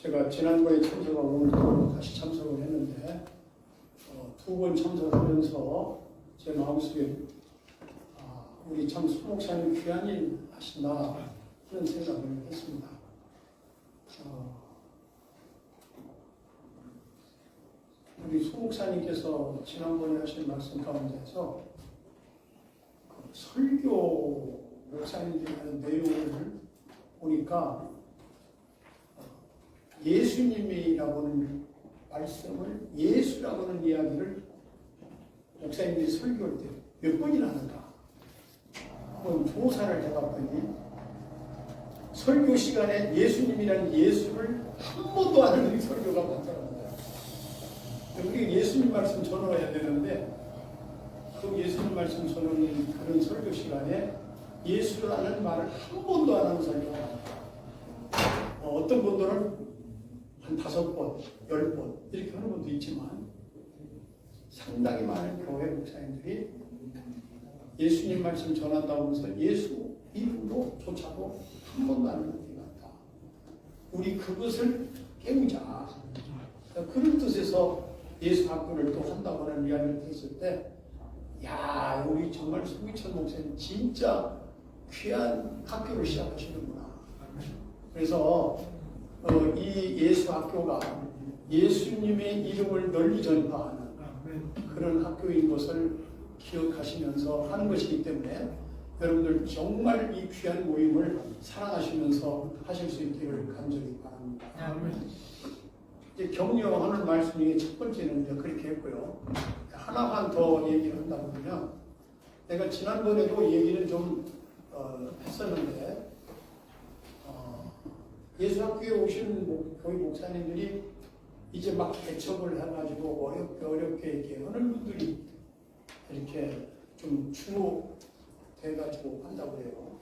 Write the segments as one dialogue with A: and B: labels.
A: 제가 지난번에 참석하고 오늘 다시 참석을 했는데 어, 두번 참석하면서 제 마음속에 아, 우리 참 수목사님 귀한 일 하신다 그런 생각을 했습니다. 어, 우리 수목사님께서 지난번에 하신 말씀 가운데서 그 설교 목사님들이 내용을 보니까 예수님이라고는 말씀을 예수라고는 이야기를 목사님들이 설교할 때 몇 번이나 하는가 한번 조사를 해봤더니 설교 시간에 예수님이라는 예수를 한 번도 안 하는 설교가 많더라고요. 우리 예수님 말씀 전해야 되는데 그 예수님 말씀 전하는 그런 설교 시간에 예수라는 말을 한 번도 안 하는 설교가 많다. 어, 어떤 분들은 한 다섯 번, 열 번 이렇게 하는 분도 있지만 상당히 많은 교회 목사님들이 예수님 말씀 전한다고 해서 예수 이름도 조차도 한 번도 안 같다. 우리 그것을 깨우자. 그런 뜻에서 예수 학교를 또 한다고 하는 이야기를 했을 때, 야, 우리 정말 송희천 목사님 진짜 귀한 학교를 시작하시는구나. 그래서 어, 이 예수 학교가 예수님의 이름을 널리 전파하는 그런 학교인 것을 기억하시면서 하는 것이기 때문에 여러분들 정말 이 귀한 모임을 사랑하시면서 하실 수 있기를 간절히 바랍니다. 이제 격려하는 말씀 중에 첫 번째는 그렇게 했고요. 하나만 더 얘기를 한다 보면 내가 지난번에도 얘기를 좀 어, 했었는데 어, 예수학교에 오신 목- 교회 목사님들이 이제 막 개척을 해가지고 어렵게 어렵게 이렇게 하는 분들이 이렇게 좀 주로 돼가지고 한다고 그래요.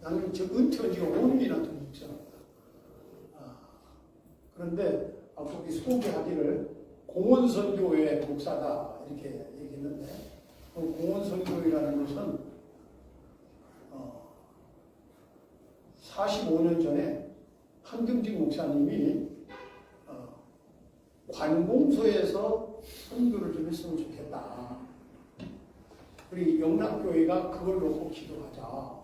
A: 나는 저 은퇴한 지가 5년이나 됐잖아. 아, 그런데 아, 거기 소개하기를 공원선교회 목사다 이렇게 얘기했는데 그 공원선교회라는 것은 어, 45년 전에 한경직 목사님이 어, 관공서에서 선교를 좀 했으면 좋겠다. 우리 영락교회가 그걸 놓고 기도하자.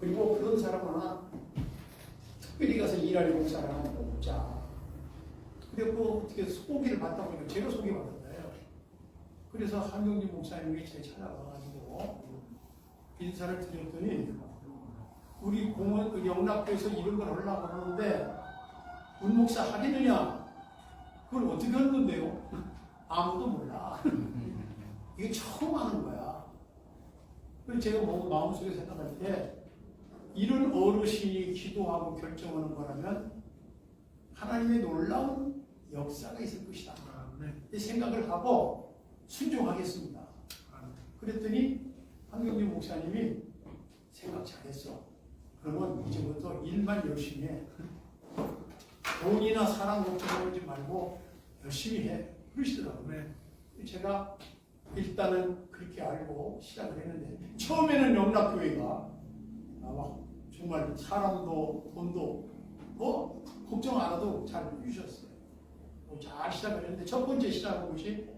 A: 그리고 그런 사람 하나 특별히 가서 일할 목사를 하나 뽑자. 근데 그 어떻게 소개를 받다 보니까 제가 소개받았나요? 그래서 한경진 목사님이 제 찾아와가지고 인사를 드렸더니 우리 공원 그 영락교에서 이런 걸 하려고 하는데 문 목사 하겠느냐? 그걸 어떻게 하는 건데요? 아무도 몰라. 이게 처음 하는 거야. 그래서 제가 뭐 마음속에 생각할 때 이런 어르신이 기도하고 결정하는 거라면 하나님의 놀라운 역사가 있을 것이다. 이 생각을 하고 순종하겠습니다. 그랬더니 한경진 목사님이 생각 잘했어. 그러면 이제부터 일만 열심히 해. 돈이나 사랑 걱정하지 말고 열심히 해. 그러시더라고요. 제가 일단은 그렇게 알고 시작을 했는데 처음에는 영락교회가 아마 정말 사람도 돈도 뭐 걱정 안 해도 잘 해주셨어요. 뭐잘 시작을 했는데 첫 번째 시작한 것이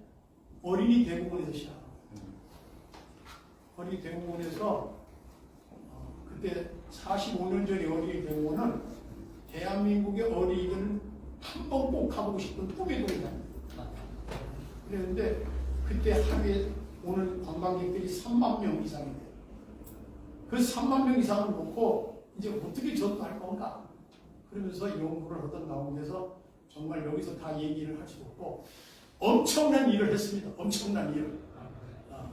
A: 어린이 대공원에서 시작한 거예요. 어린이 대공원에서 어, 그때 45년 전에 어린이 대공원은 대한민국의 어린이들은 한번 꼭 가보고 싶은 꿈의 동이다. 그랬는데 그때 하루에 오는 관광객들이 3만 명 이상이 돼요. 그 3만 명 이상을 놓고 이제 어떻게 전도할 건가? 그러면서 연구를 하던 가운데서 정말 여기서 다 얘기를 할 수 없고 엄청난 일을 했습니다. 엄청난 일을. 아,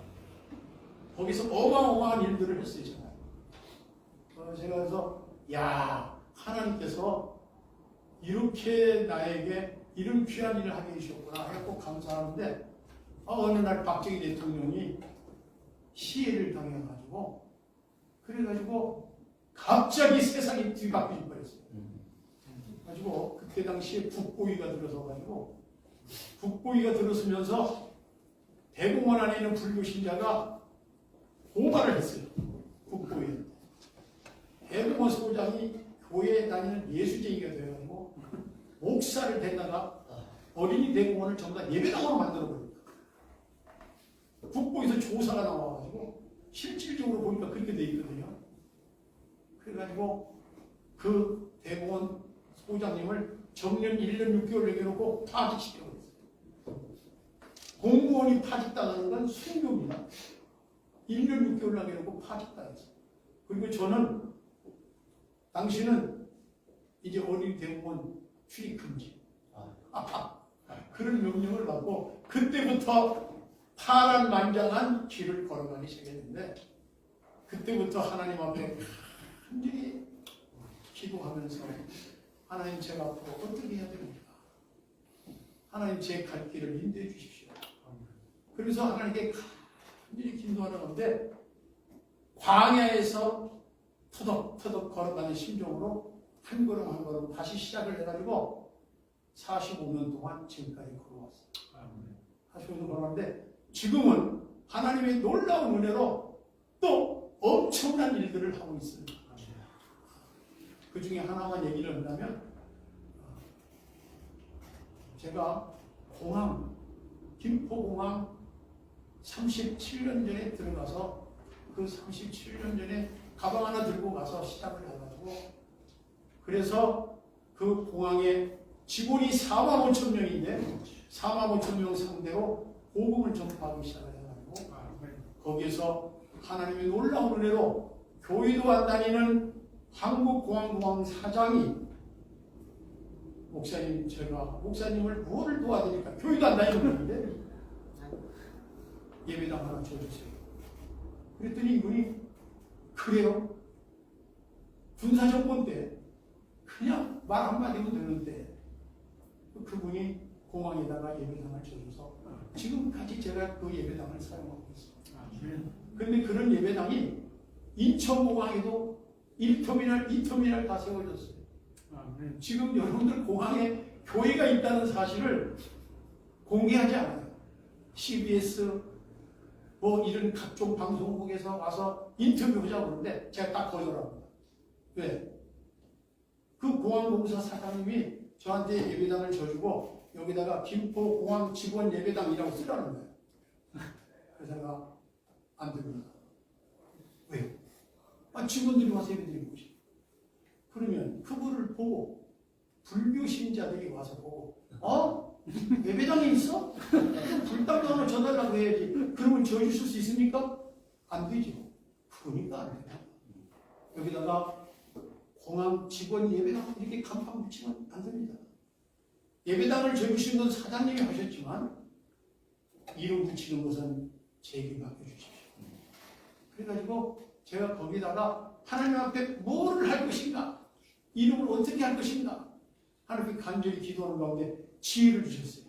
A: 거기서 어마어마한 일들을 했어요, 제가. 그래서 야 하나님께서 이렇게 나에게 이런 귀한 일을 하게 해주셨구나 해고 감사하는데 어, 어느 날 박정희 대통령이 시해를 당해가지고 그래가지고 갑자기 세상이 뒤바뀌어 버렸어요. 가지고 그때 당시에 국보위가 들어서가지고 국보위가 들어서면서 대공원 안에 있는 불교 신자가 고발을 했어요. 대공원 소장이 교회에 다니는 예수쟁이가 되어가지고 목사를 됐다가 어린이 대공원을 전부 다 예배당으로 만들어버립니다. 국보에서 조사가 나와가지고 실질적으로 보니까 그렇게 돼 있거든요. 그래가지고 그 대공원 소장님을 정년 1년 6개월 내겨놓고 파직시켜버렸어요. 공무원이 파직당하는 건 순교입니다. 1년 6개월 남겨놓고 파직당했어요. 그리고 저는 당신은 이제 어린이 대공원 출입 금지. 그런 명령을 받고 그때부터 파란만장한 길을 걸어가기 시작했는데 그때부터 하나님 앞에 간절히 기도하면서 하나님 제가 앞으로 어떻게 해야 됩니까? 하나님 제 갈 길을 인도해 주십시오. 그래서 하나님께 간절히 기도하는 건데 광야에서 터덕터덕 걸어가는 심정으로 한 걸음 한 걸음 다시 시작을 해가지고 45년 동안 지금까지 걸어왔어요. 45년 걸어왔는데 지금은 하나님의 놀라운 은혜로 또 엄청난 일들을 하고 있습니다. 그 중에 하나만 얘기를 한다면 어, 제가 공항 김포공항 37년 전에 들어가서 그 37년 전에 가방 하나 들고 가서 시작을 해가지고 그래서 그 공항에 직원이 4만 5천 명인데 4만 5천 명 상대로 복음을 전파하기 시작을 해가지고 거기에서 하나님의 놀라운 은혜로 교회도 안 다니는 한국공항공항 사장이 목사님 제가 목사님을 무엇을 도와드릴까? 교회도 안 다니는 분인데. 예배당 하나 줘주세요. 그랬더니 이분이 그래요 군사정권 때 그냥 말 한마디면 되는데 그분이 공항에다가 예배당을 줘줘서 지금까지 제가 그 예배당을 사용하고 있습니다. 그런데 그런 예배당이 인천공항에도 1터미널, 2터미널 다 세워졌어요. 지금 여러분들 공항에 교회가 있다는 사실을 공개하지 않아요. CBS 뭐 이런 각종 방송국에서 와서 인터뷰하자고 그러는데 제가 딱 거절합니다. 왜? 그 공항공사 사장님이 저한테 예배당을 줘주고 여기다가 김포공항 직원 예배당이라고 쓰라는 거예요. 그래서 제가 안 됩니다. 왜요? 아, 직원들이 와서 예배 드리는 것이. 그러면 그분을 보고 불교 신자들이 와서 보고 어? 예배당에 있어? 불닭도 하나 줘달라고 해야지. 그러면 저 주실 수 있습니까? 안 되죠. 그러니까 안 돼요. 여기다가 공항 직원 예배당 이렇게 간판 붙이면 안 됩니다. 예배당을 저주신 건 사장님이 하셨지만 이름 붙이는 것은 제게 맡겨주십시오. 그래가지고 제가 거기다가 하나님 앞에 뭐를 할 것인가 이름을 어떻게 할 것인가 하나님께 간절히 기도하는 가운데 지혜를 주셨어요.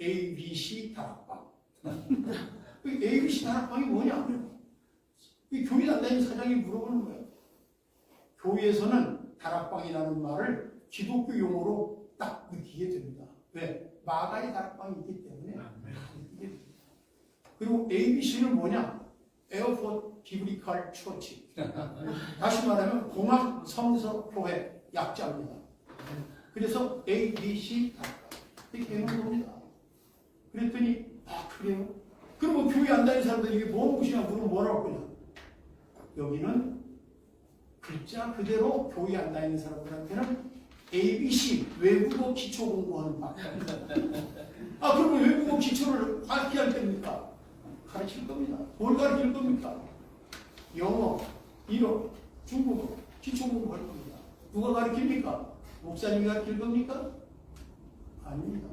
A: A, B, C 다락방. 그 A, B, C 다락방이 뭐냐? 이 교회 단다닌 사장이 물어보는 거예요. 교회에서는 다락방이라는 말을 기독교 용어로 딱 느끼게 됩니다. 왜? 마가의 다락방이 있기 때문에. 그리고 ABC는 뭐냐? 에어포트 비브리칼 처치. 다시 말하면 공항 성서 교회 약자입니다. 그래서 ABC 다락방. 이렇게 해놓은 겁니다. 그랬더니, 아, 그래요? 그러면 교회 안 다니는 사람들 이게 뭐 무시냐 물으면 뭐라고 그냐? 여기는 글자 그대로 교회 안 다니는 사람들한테는 ABC 외국어 기초 공부하는 방. 아 그러면 외국어 기초를 어떻게 할 겁니까? 가르칠 겁니다. 뭘 가르칠 겁니까? 영어, 일어, 중국어 기초 공부할 겁니다. 누가 가르칩니까? 목사님이 가르칠 겁니까? 아닙니다.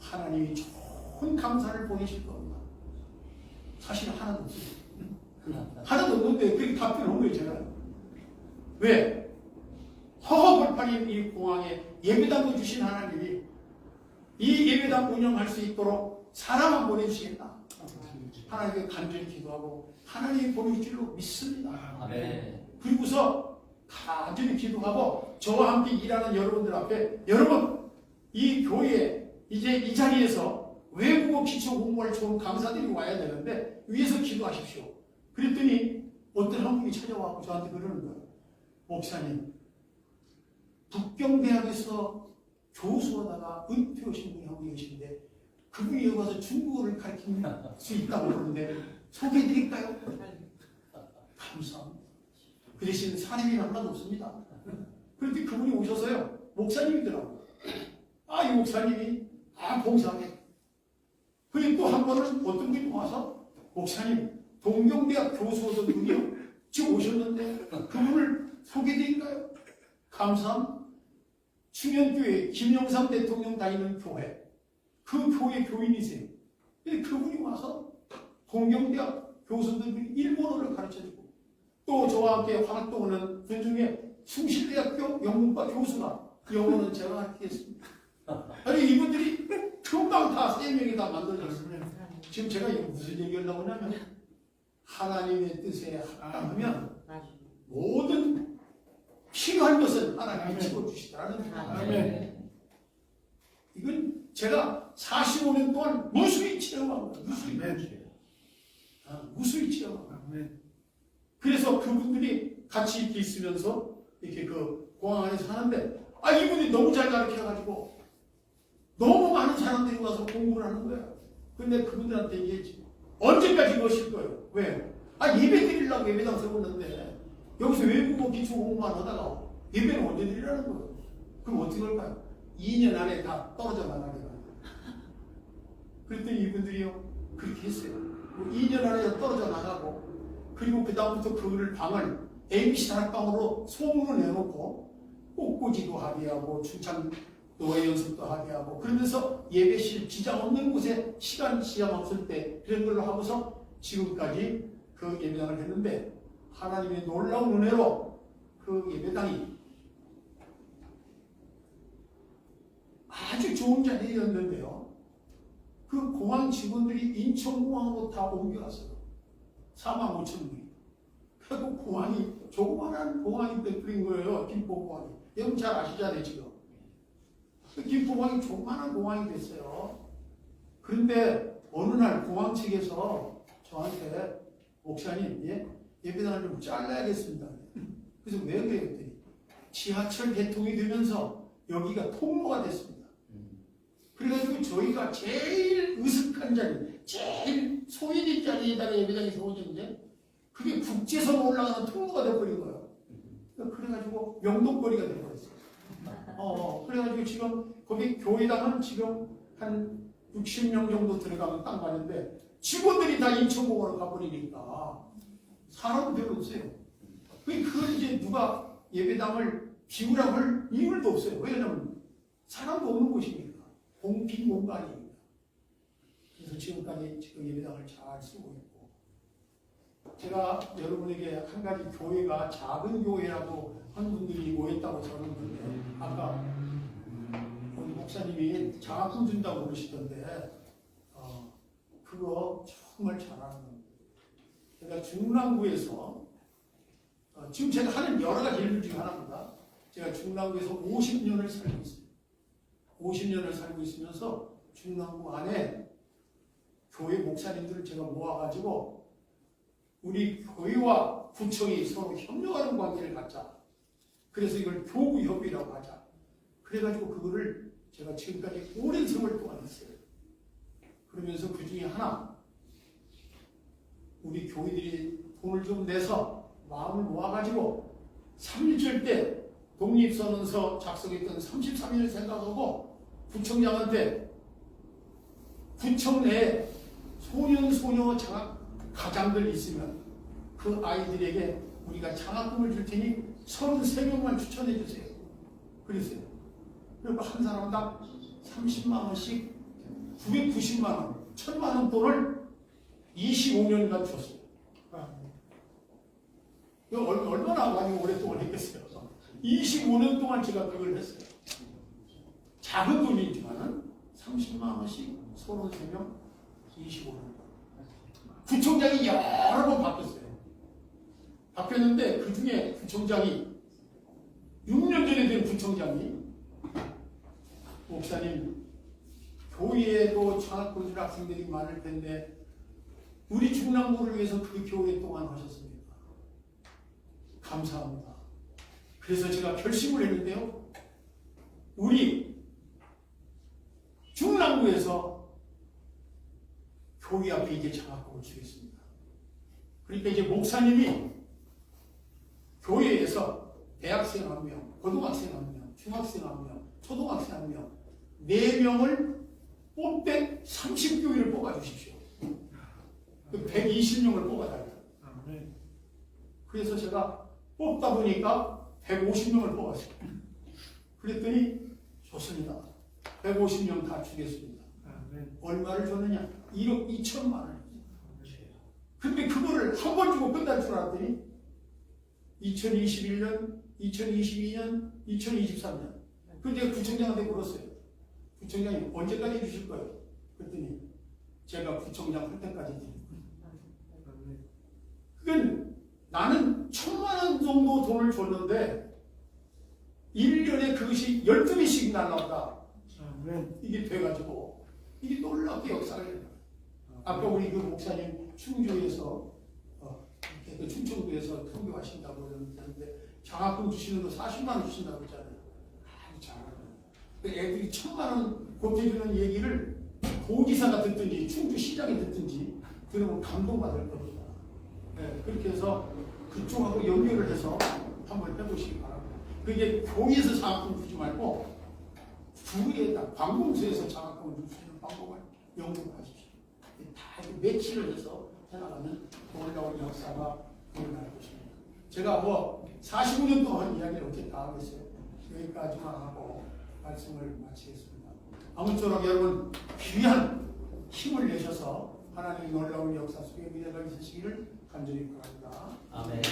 A: 하나님이 좋은 감사를 보내실 겁니다. 사실 하나도 없어요. 하나도 없는데 그렇게 답변을 한 거예요, 제가. 왜? 허허벌판인 이 공항에 예배당도 주신 하나님이 이 예배당 운영할 수 있도록 사람만 보내주시겠다. 하나님께 간절히 기도하고 하나님이 보내줄 줄로 믿습니다.
B: 아멘.
A: 그리고서 간절히 기도하고 저와 함께 일하는 여러분들 앞에 여러분 이 교회 이제 이 자리에서 외국어 기초 공부할 좋은 강사들이 와야 되는데 위에서 기도하십시오. 그랬더니 어떤 한 분이 찾아와서 저한테 그러는 거예요. 목사님 북경대학에서 교수하다가 은퇴하신 분이 한 분이 계신데 그분이 여기 와서 중국어를 가르칠 수 있다고 그러는데 소개해드릴까요? 감사합니다. 그 대신 사례비는 하나도 없습니다. 그런데 그분이 오셔서요, 목사님이더라고요. 아, 이 목사님이, 아, 봉사하게. 그리고 또 한 번은 어떤 분이 와서, 목사님, 동경대학 교수 오던 분이요, 지금 오셨는데, 그분을 소개드릴까요? 감사합니다. 충현교회 김영삼 대통령 다니는 교회, 그 교회 교인이세요. 근데 그분이 와서 동경대학 교수들이 일본어를 가르쳐주고, 또 저와 함께 활동하는 분 중에 숭실대학교 영문과 교수가 영어는 제가 가르치겠습니다. 아니 이분들이 금방 다 세 명이 다 만들어졌어요. 지금 제가 무슨 얘기하려고 하냐면 하나님의 뜻에 합당하면 모든 필요한 것은 하나님이 채워주시다는
B: 아멘.
A: 이건 제가 45년 동안 무수히 체험한 거예요. 무수히. 아, 무수히 체험한 거예요. 그래서 그분들이 같이 이렇게 있으면서 이렇게 그 공항 안에 사는데 아 이분이 너무 잘 가르쳐가지고 너무 많은 사람들이 와서 공부를 하는 거야. 근데 그분들한테 얘기했지. 언제까지 이것일 거예요? 왜? 아 예배 드리려고 예배당 세웠는데 여기서 외국어 기초 공부만 하다가 예배는 언제 드리라는 거예요? 그럼 어떻게 할까요? 2년 안에 다 떨어져 나가게 가요. 그랬더니 이분들이요 그렇게 했어요. 2년 안에 떨어져 나가고 그리고 그 다음부터 그거를 방을 ABC 다락방으로 소문을 내놓고 꽃꽂이도 하게 하고 춘참 노예 연습도 하게 하고 그러면서 예배실 지장 없는 곳에 시간 지장 없을 때 그런 걸로 하고서 지금까지 그 예배당을 했는데 하나님의 놀라운 은혜로 그 예배당이 아주 좋은 자리였는데요. 그 공항 직원들이 인천공항으로 다 옮겨갔어요. 4만 5천 명이. 그리고 공항이 조그만한 공항이 돼버린 거예요. 김포공항이. 여러분 잘 아시잖아요, 지금. 그 김포공항이 조그만한 공항이 됐어요. 그런데 어느 날 공항 측에서 저한테 목사님, 예? 예배당을 좀 잘라야겠습니다. 그래서 왜? 그랬더니 지하철 개통이 되면서 여기가 통로가 됐습니다. 그래가지고 저희가 제일 으슥한 자리, 제일 소외된 자리에다가 예배당이 세워졌는데 그게 국제선 올라가는 통로가 돼버린 거예요. 그래가지고 명동거리가 돼버렸어요. 어, 그래가지고 지금 거기 교회당은 지금 한 60명 정도 들어가면 딱 맞는데 직원들이 다 인천공항으로 가버리니까 사람 별로 없어요. 그- 그걸 이제 누가 예배당을 비우라고 할 이유도 없어요. 왜냐면 사람도 없는 곳이니까. 공빈 공간입니다. 그래서 지금까지 지금 예배당을 잘 쓰고 있고 제가 여러분에게 한 가지 교회가 작은 교회라고 한 분들이 모였다고 저는 그런데 아까 우리 목사님이 장학금 준다고 그러시던데 어, 그거 정말 잘하는 겁니다. 제가 중랑구에서 어, 지금 제가 하는 여러 가지 일들 중에 하나입니다. 제가 중랑구에서 50년을 살고 있습니다. 50년을 살고 있으면서 중랑구 안에 교회 목사님들을 제가 모아가지고 우리 교회와 구청이 서로 협력하는 관계를 갖자. 그래서 이걸 교구협의라고 하자. 그래가지고 그거를 제가 지금까지 오랜 세월 동안 했어요. 그러면서 그 중에 하나, 우리 교회들이 돈을 좀 내서 마음을 모아가지고 3.1절 때 독립선언서 작성했던 33일을 생각하고 구청장한테 구청 내에 소년 소녀 장학 가장들 있으면 그 아이들에게 우리가 장학금을 줄 테니 33명만 추천해 주세요. 그랬어요. 그리고 한 사람당 30만 원씩 990만 원, 1000만 원 돈을 25년간 줬어요. 이거 얼- 얼마나 많이 오랫동안 했겠어요. 25년 동안 제가 그걸 했어요. 작은 돈이지만은 30만 원씩 33명 25년. 구청장이 여러 번 바뀌었어요. 바뀌었는데 그 중에 구청장이 6년 전에 된 구청장이 목사님 교회에도 장학금 줄 학생들이 많을 텐데 우리 중랑구를 위해서 그렇게 오랫동안 하셨습니까? 감사합니다. 그래서 제가 결심을 했는데요. 우리 중랑구에서 교회 앞에 이제 장학금을 주겠습니다. 그러니까 이제 목사님이 교회에서 대학생 한 명, 고등학생 한 명, 중학생 한 명, 초등학생 한 명, 네 명을 뽑되 30교회를 뽑아주십시오. 120명을 뽑아달라. 그래서 제가 뽑다 보니까 150명을 뽑았어요. 그랬더니 좋습니다. 150명 다 주겠습니다. 얼마를 줬느냐? 1억 2천만 원. 근데 그거를 한 번 주고 끝날 줄 알았더니 2021년, 2022년, 2023년. 근데 구청장한테 물었어요. 구청장이 언제까지 주실 거예요? 그랬더니 제가 구청장 할 때까지 드릴 거예요. 그건 나는 천만 원 정도 돈을 줬는데 1년에 그것이 12배씩 날라온다. 이게 돼가지고 이게 놀랍게 역사를 해요. 아까 우리 그 목사님 충주에서 어, 충청도에서 통교하신다고 그러는데 장학금 주시는 거 40만 원 주신다고 그러잖아요. 잘하네. 그 애들이 천만 원 보태주는 얘기를 도지사가 듣든지 충주시장이 듣든지 들으면 감동받을 겁니다. 네, 그렇게 해서 그쪽하고 연결을 해서 한번 해보시기 바랍니다. 그게 교회에서 장학금 주지 말고 주에다 관공서에서 장학금을 줄 수 있는 방법을 연구하십시오. 다 매치를 해서 해나가는 놀라운 역사가 일어날 것입니다. 제가 뭐 45년 동안 이야기를 어떻게 다 하겠어요. 여기까지만 하고 말씀을 마치겠습니다. 아무쪼록 여러분 귀한 힘을 내셔서 하나님의 놀라운 역사 속에 미래가 있으시기를 간절히 바랍니다.
C: 아멘.